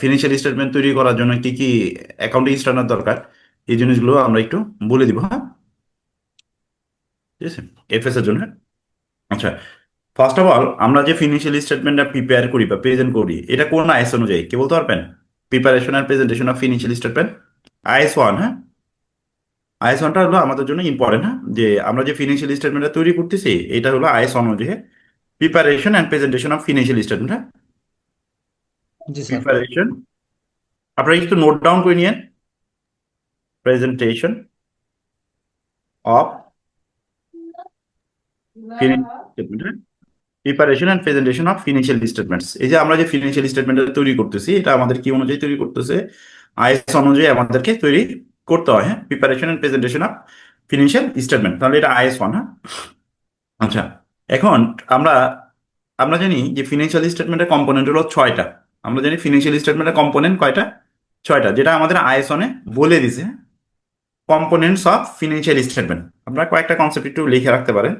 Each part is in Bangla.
ফিনান্সিয়াল স্টেটমেন্ট তৈরি করার জন্য কি কি অ্যাকাউন্টিং স্ট্যান্ডার্ড দরকার, এই জিনিসগুলো আমরা একটু বলে দিব হ্যাঁ? ঠিক আছে? এফএস এর জন্য। আচ্ছা ফার্স্ট অফ অল আমরা যে ফিনান্সিয়াল স্টেটমেন্টটা প্রিপেয়ার করি বা প্রেজেন্ট করি, এটা কোন আইএস অনুযায়ী? কে বলতে পারবেন? Preparation R presentation of financial statement IS one হ্যাঁ? আইএস ওয়ানটা হলো আমাদের জন্য ইম্পর্টেন্ট হ্যাঁ? যে আমরা যে ফিনান্সিয়াল স্টেটমেন্টটা তৈরি করতেছি, এটা হলো আইএস ওয়ান অনুযায়ী preparation and presentation of financial statement হ্যাঁ? প্রিপারেশন আপনারা একটু নোট ডাউন করে নিয়েন presentation of preparation and presentation of financial statements এই যে আমরা যে ফিনান্সিয়াল স্টেটমেন্টটা তৈরি করতেছি, এটা আমাদের কি অনুযায়ী তৈরি করতেছে? আইএস অনুযায়ী আমাদেরকে তৈরি করতে হয় হ্যাঁ? Preparation and presentation of financial statement তাহলে এটা আইএস ওয়ান হ্যাঁ? আচ্ছা এখন আমরা আমরা জানি যে ফিনান্সিয়াল স্টেটমেন্টের কম্পোনেন্ট হলো ছয়টা। আমরা জানি ফিনান্সিয়াল স্টেটমেন্টের কম্পোনেন্ট কয়টা? ছয়টা, যেটা আমাদের আইএসনে বলে দিছে। কম্পোনেন্টস অফ ফিনান্সিয়াল স্টেটমেন্ট আপনারা কয়েকটা কনসেপ্ট একটু লিখে রাখতে পারেন।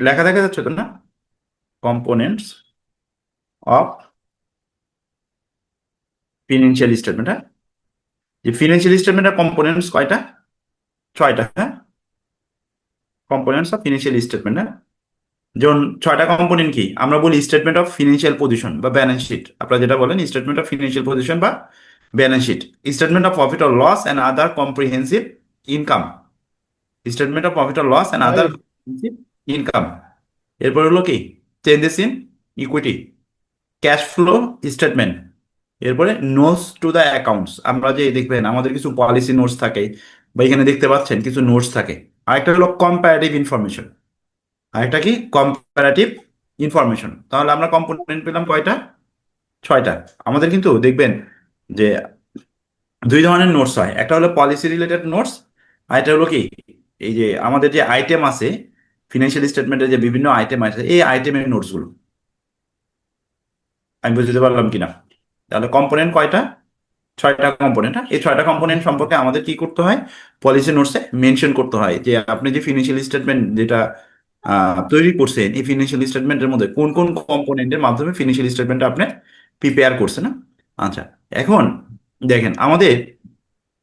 লেখা দেখা যাচ্ছে তো না? কম্পোনেন্টস অফ ফিনান্সিয়াল স্টেটমেন্ট হ্যাঁ? যে ফিনান্সিয়াল স্টেটমেন্টের কম্পোনেন্টস কয়টা? ছয়টা হ্যাঁ? কম্পোনেন্টস অফ ফিনান্সিয়াল স্টেটমেন্ট হ্যাঁ? যেমন ছয়টা কম্পোনেন্ট কি? আমরা বলি স্টেটমেন্ট অফ ফিনান্সিয়াল পজিশন বা ব্যালেন্স শিট আপনারা যেটা বলেন স্টেটমেন্ট অফ ফিনান্সিয়াল পজিশন বা balance sheet statement of profit or loss and other comprehensive income statement of profit or loss and other income এরপর হলো কি? Changes in equity cash flow statement এরপরে নোটস টু দ্য অ্যাকাউন্টস আমরা যে দেখবেন আমাদের কিছু পলিসি নোটস থাকে বা এখানে দেখতে পাচ্ছেন কিছু নোটস থাকে। আরেকটা হলো কম্পারেটিভ ইনফরমেশন আরেকটা কি? কম্পারেটিভ ইনফরমেশন তাহলে আমরা কম্পোনেন্ট পেলাম কয়টা? ছয়টা। আমাদের কিন্তু দেখবেন যে দুই ধরনের নোটস হয়। একটা হলো পলিসি রিলেটেড নোটস আর একটা হলো কি? এই যে আমাদের যে আইটেম আছে ফিনান্সিয়াল স্টেটমেন্টের যে বিভিন্ন আইটেম আছে, এই আইটেমের নোটসগুলো আমি বুঝতে পারলাম কিনা? তাহলে কম্পোনেন্ট কয়টা? ছয়টা কম্পোনেন্ট এই ছয়টা কম্পোনেন্ট সম্পর্কে আমাদের কি করতে হয়? পলিসি নোটসে মেনশন করতে হয় যে আপনি যে ফিনান্সিয়াল স্টেটমেন্ট যেটা তৈরি করছেন এই ফিনান্সিয়াল স্টেটমেন্টের মধ্যে। কোন কোন কম্পোনেন্টের মাধ্যমে ফিনান্সিয়াল স্টেটমেন্ট আপনি প্রিপেয়ার করছেন না? আচ্ছা এখন দেখেন আমাদের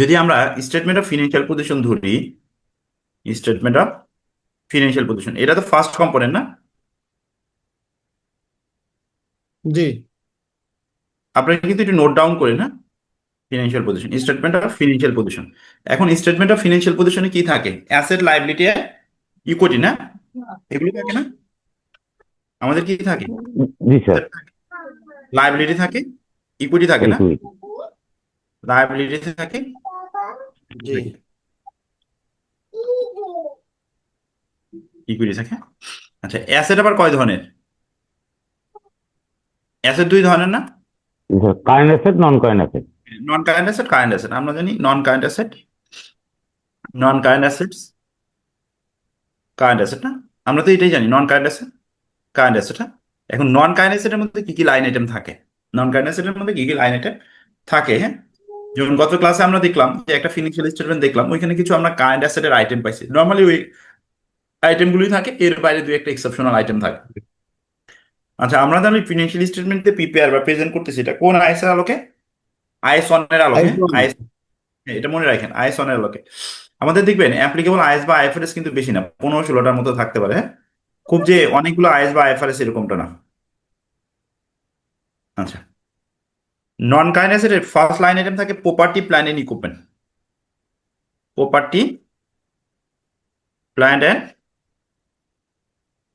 যদি আমরা স্টেটমেন্ট অফ ফিনান্সিয়াল পজিশন ধরি স্টেটমেন্ট অফ ফিনান্সিয়াল পজিশন এটা তো ফার্স্ট কম্পোনেন্ট না? জি। আপনারা কিন্তু একটু নোট ডাউন করেন না? Financial position statement of financial position এখন স্টেটমেন্ট অফ ফিনান্সিয়াল পজিশনে কি থাকে? অ্যাসেট লাইবিলিটি ইকুইটি না? এগুলো থাকে না? আমাদের কি থাকে? জি স্যার। লাইবিলিটি থাকে? ইকুইটি থাকে না। লাইবিলিটি থাকে? জি। ইকুইটি থাকে? আচ্ছা অ্যাসেট আবার কয় ধরনের? অ্যাসেট দুই ধরনের না? Current asset non current asset non current asset current asset আমরা জানি non current asset non current assets current asset না? আমরা তো এটাই জানি non current asset current asset হ্যাঁ? এখন নন কারেন্ট অ্যাসেটের মধ্যে কি কি লাইন আইটেম থাকে? নন কারেন্ট অ্যাসেটের মধ্যে কি কি লাইন আইটেম থাকে হ্যাঁ? যেমন গত ক্লাসে আমরা দেখলাম যে একটা ফিনান্সিয়াল স্টেটমেন্ট দেখলাম ওইখানে কিছু আমরা কারেন্ট অ্যাসেটের আইটেম পাইছি। নর্মালি ওই আইটেমগুলোই থাকে এর বাইরে দুই একটা এক্সেপশনাল আইটেম থাকে। আচ্ছা আমরা তাহলে ফিনান্সিয়াল স্টেটমেন্টে প্রিপেয়ার বা প্রেজেন্ট করতেছি এটা। কোন আইএস এর আলোকে আইএস ওয়ানের আলোকে আইএস এটা মনে রাখেন আইএস ওয়ানের আলোকে। আমাদের দেখবেন অ্যাপ্লিকেবল আইএস বা আইএফআরএস কিন্তু বেশি না, পনেরো ষোলোটার মতো থাকতে পারে হ্যাঁ? খুব যে অনেকগুলো আইএস বা আইএফআরএস এরকমটা না। আচ্ছা। নন অ্যাসেটের ফার্স্ট লাইন আইটেম থাকে property plant and equipment property plant and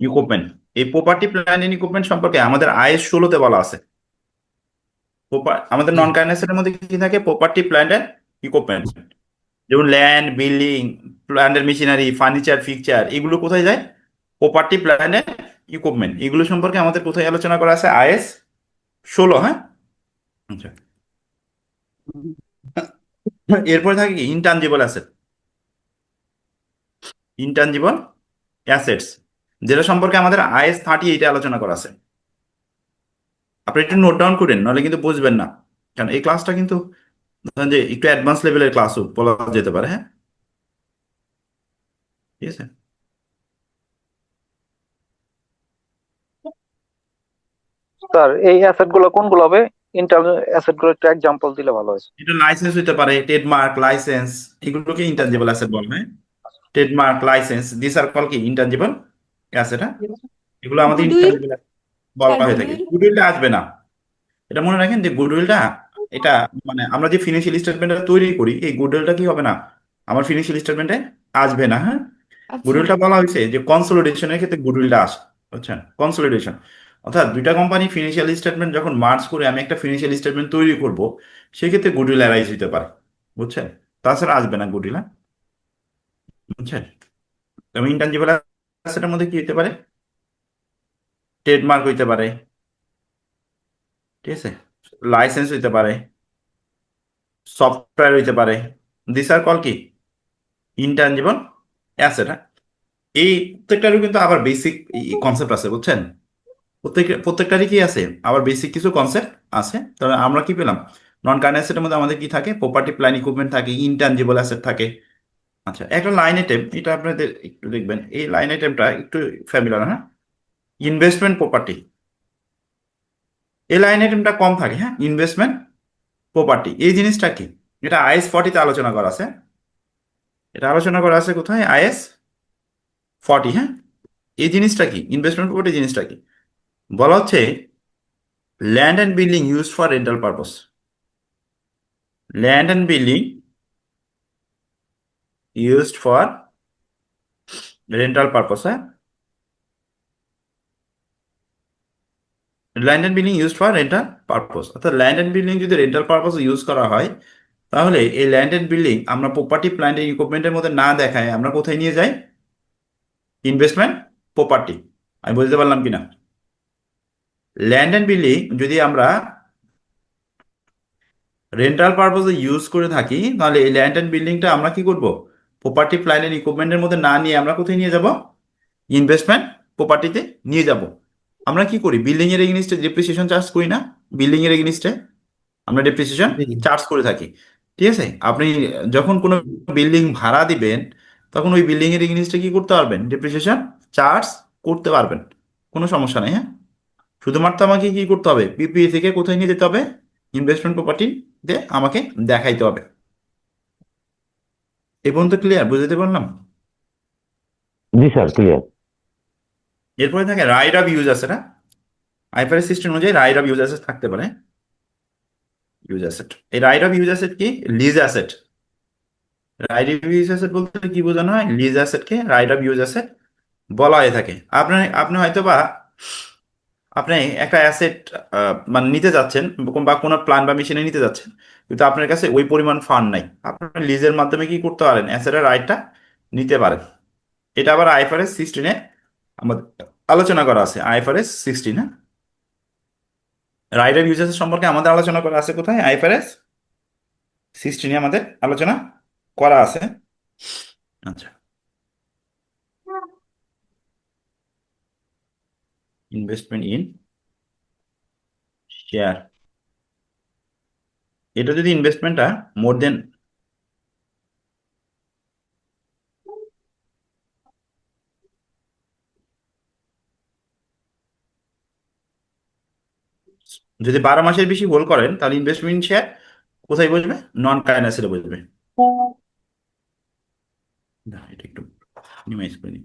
equipment এই প্রপার্টি প্ল্যান এন্ড ইকুইপমেন্ট সম্পর্কে আমাদের আইএস ষোলোতে বলা আছে। আমাদের নন অ্যাসেটের মধ্যে কি থাকে? প্রপার্টি প্ল্যান্ট এন্ড ইকুইপমেন্ট যেমন ল্যান্ড বিল্ডিং প্ল্যান্টের মেশিনারি ফার্নিচার ফিকচার এগুলো কোথায় যায়? প্রপার্টি প্ল্যান্ট এন্ড ইকুইপমেন্ট এগুলো সম্পর্কে আমাদের কোথায় আলোচনা করা আছে? আইএস ষোলো হ্যাঁ? আচ্ছা। এরপরে থাকে কি? ইনটানজিবল অ্যাসেট ইনটানজিবল অ্যাসেটস যেটা সম্পর্কে আমাদের আইএস থার্টি এইটে আলোচনা করা আছে। আপনি একটু নোট ডাউন করেন, নাহলে কিন্তু বুঝবেন না। কারণ এই ক্লাসটা কিন্তু ধরেন যে একটু অ্যাডভান্স লেভেলের ক্লাসও বলা যেতে পারে হ্যাঁ? ঠিক আছে? স্যার এই অ্যাসেটগুলো কোনগুলো হবে? ইন্টারনাল অ্যাসেটগুলো একটু এক্সাম্পল দিলে ভালো হয় এটা লাইসেন্স হতে পারে ট্রেডমার্ক লাইসেন্স এগুলোকে ইনট্যাঞ্জিবল অ্যাসেট বলে হ্যাঁ? Trademark licence this are call কি? ইনট্যাঞ্জিবল অ্যাসেট হ্যাঁ? এগুলো আমাদের? ইনট্যাঞ্জিবল বলা হয়ে থাকে। গুডউইলটা আসবে না। এটা মনে রাখেন যে গুডউইলটা এটা মানে আমরা যে ফিনান্সিয়াল স্টেটমেন্টটা তৈরি করি এই গুডউইলটা কি হবে না? আমার ফিনান্সিয়াল স্টেটমেন্টে আসবে না হ্যাঁ? আচ্ছা। গুডউইলটা বলা হয়েছে যে কনসোলিডেশনের ক্ষেত্রে গুডউইলটা আসে বুঝছেন? কনসোলিডেশন অর্থাৎ দুইটা কোম্পানি ফিনান্সিয়াল স্টেটমেন্ট যখন মার্চ করে আমি একটা ফিনান্সিয়াল স্টেটমেন্ট তৈরি করব সেক্ষেত্রে গুডউইল অ্যারাইজ হতে পারে বুঝছেন? তাছাড়া আসবে না গুডউইল হ্যাঁ? বুঝছেন? তবে ইনট্যাঞ্জিবল অ্যাসেটের মধ্যে কি হতে পারে? ট্রেডমার্ক হইতে পারে। ঠিক আছে? লাইসেন্স হইতে পারে সফটওয়্যার হইতে পারে দিস আর কল কি? ইনট্যাঞ্জিবল অ্যাসেট হ্যাঁ? এই প্রত্যেকটারও কিন্তু আবার বেসিক কনসেপ্ট আছে, বুঝছেন? প্রত্যেক, প্রত্যেকটারই কি আছে? আবার বেসিক কিছু কনসেপ্ট আছে। তাহলে আমরা কি পেলাম? নন কারেন্ট অ্যাসেটের মধ্যে আমাদের কি থাকে? প্রপার্টি প্ল্যান ইকুইপমেন্ট থাকে ইনট্যাঞ্জিবল অ্যাসেট থাকে। আচ্ছা একটা লাইন আইটেম এটা আপনাদের একটু দেখবেন। এই লাইন আইটেমটা একটু ফ্যামিলার হ্যাঁ? ইনভেস্টমেন্ট প্রপার্টি এই লাইন আইটেমটা কম থাকে হ্যাঁ? ইনভেস্টমেন্ট প্রপার্টি এই জিনিসটা কি? এটা আইএস ফর্টিতে আলোচনা করা আছে। এটা আলোচনা করা আছে কোথায়? আইএস ফর্টি হ্যাঁ? এই জিনিসটা কি? ইনভেস্টমেন্ট প্রপার্টি জিনিসটা কি? বলা হচ্ছে land and building use for rental purpose land and building used for rental purpose হ্যাঁ? Land and building use for rental purpose অর্থাৎ ল্যান্ড অ্যান্ড বিল্ডিং যদি রেন্টাল পারপস ইউজ করা হয়, তাহলে এই ল্যান্ড অ্যান্ড বিল্ডিং আমরা প্রপার্টি প্ল্যান্ট ইকুইপমেন্টের মধ্যে না দেখায় আমরা কোথায় নিয়ে যাই? ইনভেস্টমেন্ট প্রপার্টি আমি বুঝতে পারলাম কিনা? ল্যান্ড অ্যান্ড বিল্ডিং যদি আমরা রেন্টাল পারপসে ইউজ করে থাকি, তাহলে এই ল্যান্ড অ্যান্ড বিল্ডিংটা আমরা কি করব? প্রপার্টি প্ল্যান এন্ড ইকুইপমেন্টের মধ্যে না নিয়ে আমরা কোথায় নিয়ে যাব? ইনভেস্টমেন্ট প্রপার্টিতে নিয়ে যাব। আমরা কি করি? বিল্ডিং এর এগেনিস্টে ডেপ্রিসিয়েশন চার্জ করি না? বিল্ডিং এর এগেনিস্টে আমরা ডেপ্রিসিয়েশন চার্জ করে থাকি। ঠিক আছে? আপনি যখন কোনো বিল্ডিং ভাড়া দিবেন তখন ওই বিল্ডিং এর এগেনিস্টে কি করতে পারবেন? ডেপ্রিসিয়েশন চার্জ করতে পারবেন। কোনো সমস্যা নেই হ্যাঁ? শুধুমাত্র আমাকে কি করতে হবে? পিপিএ থেকে কোথায় নিয়ে যেতে হবে? ইনভেস্টমেন্ট প্রপার্টিতে আমাকে দেখাইতে হবে। এই পর্যন্ত ক্লিয়ার বুঝতে পারলাম? জি স্যার ক্লিয়ার এরপরে থাকে রাইট অফ ইউজ আছে না? আইফারেস সিস্টেম অনুযায়ী রাইট অফ ইউজ অ্যাসেট থাকতে পারে। ইউজ অ্যাসেট এই রাইট অফ ইউজ অ্যাসেট কি? Lease asset right of use asset বলতে কি বোঝানো হয়? লিজ অ্যাসেটকে রাইট অফ ইউজ অ্যাসেট বলা হয়ে থাকে। আপনি আপনি হয়তো বা আপনি একটা অ্যাসেট মানে নিতে যাচ্ছেন, বা কোনো প্ল্যান বা মেশিনে নিতে যাচ্ছেন, কিন্তু আপনার কাছে ওই পরিমাণ ফান্ড নাই। আপনার লিজের মাধ্যমে কি করতে পারেন? অ্যাসেটের রাইটটা নিতে পারেন। এটা আবার আইফারেস সিক্সটিনে আমাদের আলোচনা করা আছে আইফারেস সিক্সটিন হ্যাঁ? অফ ইউজেস সম্পর্কে আমাদের আলোচনা করা আছে কোথায়? আইফারেস সিক্সটিনে আমাদের আলোচনা করা আছে। আচ্ছা। ইনভেস্টমেন্ট ইন শেয়ার এটা যদি ইনভেস্টমেন্টটা মোর দেন যদি বারো মাসের বেশি হোল্ড করেন তাহলে ইনভেস্টমেন্ট শেয়ার কোথায় বসবে? নন কারেন্ট অ্যাসেটে বসবে। না, এটা একটু মিনিমাইজ করে নিই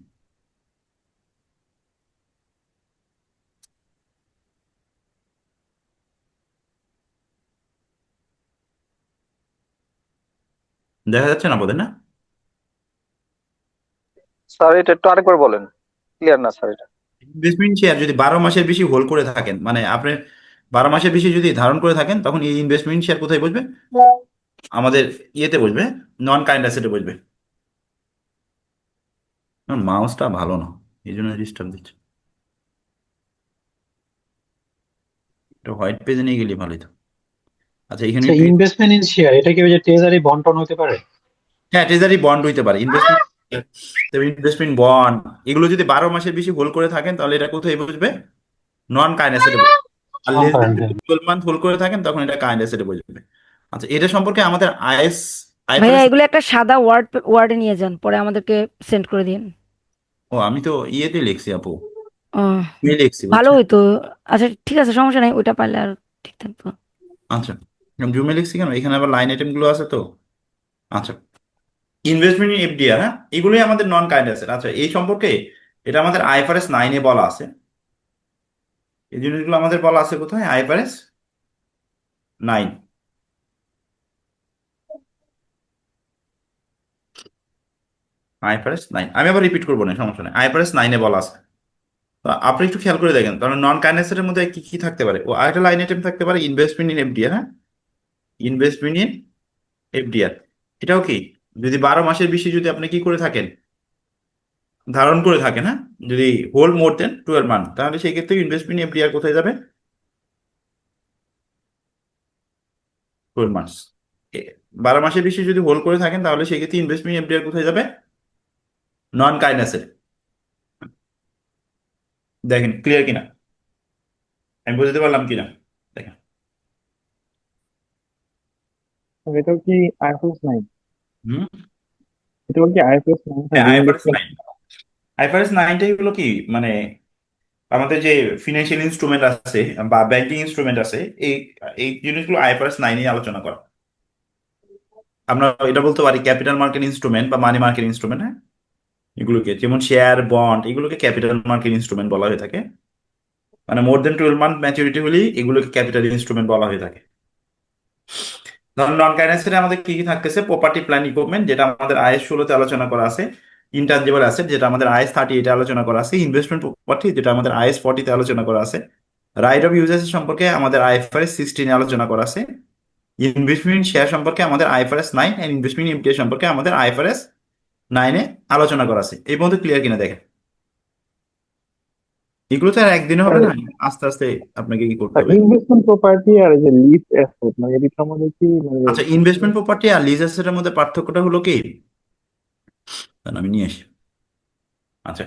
দেখা যাচ্ছে না বোধহয় না? স্যার এটা একটু আরেকবার বলেন। ক্লিয়ার না স্যার এটা? ইনভেস্টমেন্ট শেয়ার যদি বারো মাসের বেশি হোল্ড করে থাকেন মানে আপনি বারো মাসের বেশি যদি ধারণ করে থাকেন তখন এই ইনভেস্টমেন্ট শেয়ার কোথায় বসবে? আমাদের ইয়েতে বসবে নন কারেন্ট অ্যাসেটে বসবে। মাউসটা ভালো না এই জন্য ডিস্টার্ব দিচ্ছে। হোয়াইট পেজে নিয়ে গেলে ভালোই তো। আচ্ছা এখানে ইনভেস্টমেন্ট ইন শেয়ার এটা কি ওই যে ট্রেজারি বন্টন হতে পারে? হ্যাঁ ট্রেজারি বন্ড হইতে পারে। ইনভেস্টমেন্ট ইনভেস্টমেন্ট বন্ড এগুলো যদি বারো মাসের বেশি হোল্ড করে থাকেন তাহলে এটা কোথায় বসবে? নন কারেন্ট অ্যাসেটে আর less than Non-current, twelve month hold করে থাকেন তখন এটা কারেন্ট অ্যাসেটে বসবে আচ্ছা এটা সম্পর্কে আমাদের আইএস ভাইয়া এগুলো একটা সাদা ওয়ার্ড ওয়ার্ডে নিয়ে যান পরে আমাদেরকে সেন্ড করে দিন। ও আমি তো ইয়েতে লিখছি আপু। ও, লিখছি ভালো? হইতো। আচ্ছা ঠিক আছে সমস্যা নাই ওইটা পারলে আর ঠিক থাকতো। আচ্ছা জুমে লিখছি কেন? এখানে আবার লাইন আইটেমগুলো আছে তো? আচ্ছা ইনভেস্টমেন্ট ইন এফডিআর হ্যাঁ? এগুলোই আমাদের নন কারেন্ট অ্যাসেট আচ্ছা এই সম্পর্কে এটা আমাদের আইএফআরএস নাইনে বলা আছে। এই জিনিসগুলো আমাদের বলা আছে কোথায়? IFRS nine. IFRS nine. আমি আবার রিপিট করব না, সমস্যা নেই। আইএফআরএস নাইনে বলা আছে। তো আপনি একটু খেয়াল করে দেখেন, কারণ নন অ্যাসেটের মধ্যে কি কি থাকতে পারে? ও আরেকটা লাইন আইটেম থাকতে পারে ইনভেস্টমেন্ট ইন এফডিআর হ্যাঁ? ইনভেস্টমেন্ট ইন এফডিআর এটাও কি? যদি বারো মাসের বেশি যদি আপনি কি করে থাকেন ধারণ করে থাকেন হ্যাঁ যদি hold more than twelve month তাহলে সেই ক্ষেত্রে ইনভেস্টমেন্ট এফডিআর কোথায় যাবে? টুয়েলভ মান্থস বারো মাসের বেশি যদি হোল্ড করে থাকেন তাহলে সেই ক্ষেত্রে ইনভেস্টমেন্ট এফডিআর কোথায় যাবে? নন অ্যাসেট দেখেন ক্লিয়ার কিনা? আমি বুঝতে পারলাম কিনা? দেখেন। এটাও কি আইএফএস নাইন হুম? এটাও কি IFS nine IFRS nine IFRS নাইনটাই হলো কি? মানে আমাদের যে ফিনান্সিয়াল ইনস্ট্রুমেন্ট আছে বা ব্যাংকিং ইনস্ট্রুমেন্ট আছে, এই এই জিনিসগুলো আইফারেস নাইনে আলোচনা করা। আমরা এটা বলতে পারি ক্যাপিটাল মার্কেট ইনস্ট্রুমেন্ট বা মানি মার্কেট ইনস্ট্রুমেন্ট হ্যাঁ? এগুলোকে, যেমন শেয়ার বন্ড এগুলোকে ক্যাপিটাল মার্কেট ইনস্ট্রুমেন্ট বলা হয়ে থাকে। মানে more than twelve month maturity হলেই এগুলোকে ক্যাপিটাল ইনস্ট্রুমেন্ট বলা হয়ে থাকে। নন কারেন্সিতে আমাদের কি কি থাকতেছে? প্রপার্টি প্ল্যান ইকুইপমেন্ট যেটা আমাদের আইএস ষোলোতে আলোচনা করা আছে। ইনটানজিবল অ্যাসেট যেটা আমাদের আইএস থার্টি এটা আলোচনা করা আছে ইনভেস্টমেন্ট প্রপার্টি যেটা আমাদের আইএস ফর্টিতে আলোচনা করা আছে রাইট অফ ইউজেস সম্পর্কে আমাদের আইএফআরএস সিক্সটিনে আলোচনা করা আছে ইনভেস্টমেন্ট শেয়ার সম্পর্কে আমাদের IFRS nine and investment MTA সম্পর্কে আমাদের আইএফআরএস নাইনে আলোচনা করা আছে। এই পর্যন্ত ক্লিয়ার কিনা দেখেন? এগুলো তো আর একদিনে হবে না। আস্তে আস্তে আপনাকে কি করতে হবে? ইনভেস্টমেন্ট প্রপার্টি আর যে লিজ অ্যাসেট মানে এর কি আচ্ছা ইনভেস্টমেন্ট প্রপার্টি আর লিজ অ্যাসেটের মধ্যে পার্থক্যটা হলো কি? দাঁড়ান, আমি নিয়ে আসি আচ্ছা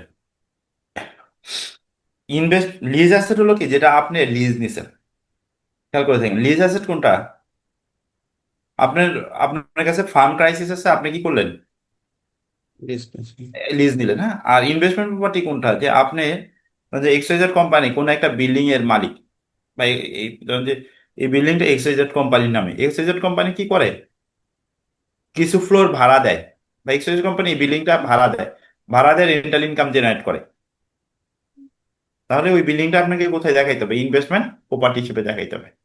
ইনভেস্ট লিজ অ্যাসেট হলো কি? যেটা আপনি লিজ নিছেন। খেয়াল করে থাকেন লিজ অ্যাসেট কোনটা? আপনার আপনার কাছে ফার্ম ক্রাইসিস আছে আপনি কি করলেন? লিজ নিলেন হ্যাঁ? আর ইনভেস্টমেন্ট প্রপার্টি কোনটা? যে আপনি যে এক্সওয়াইজেড কোম্পানি কোন একটা বিল্ডিং এর মালিক বা এই এই ধরুন যে এই বিল্ডিংটা এক্সওয়াইজেড কোম্পানির নামে। এক্সওয়াইজেড কোম্পানি কি করে? কিছু ফ্লোর ভাড়া দেয়। বা এক্সচেঞ্জ কোম্পানি বিল্ডিংটা ভাড়া দেয়। ভাড়া দেয় রেন্টাল ইনকাম জেনারেট করে। তাহলে ওই বিল্ডিংটা আপনাকে কোথায় দেখাইতে হবে? ইনভেস্টমেন্ট প্রপার্টি হিসেবে দেখাইতে হবে।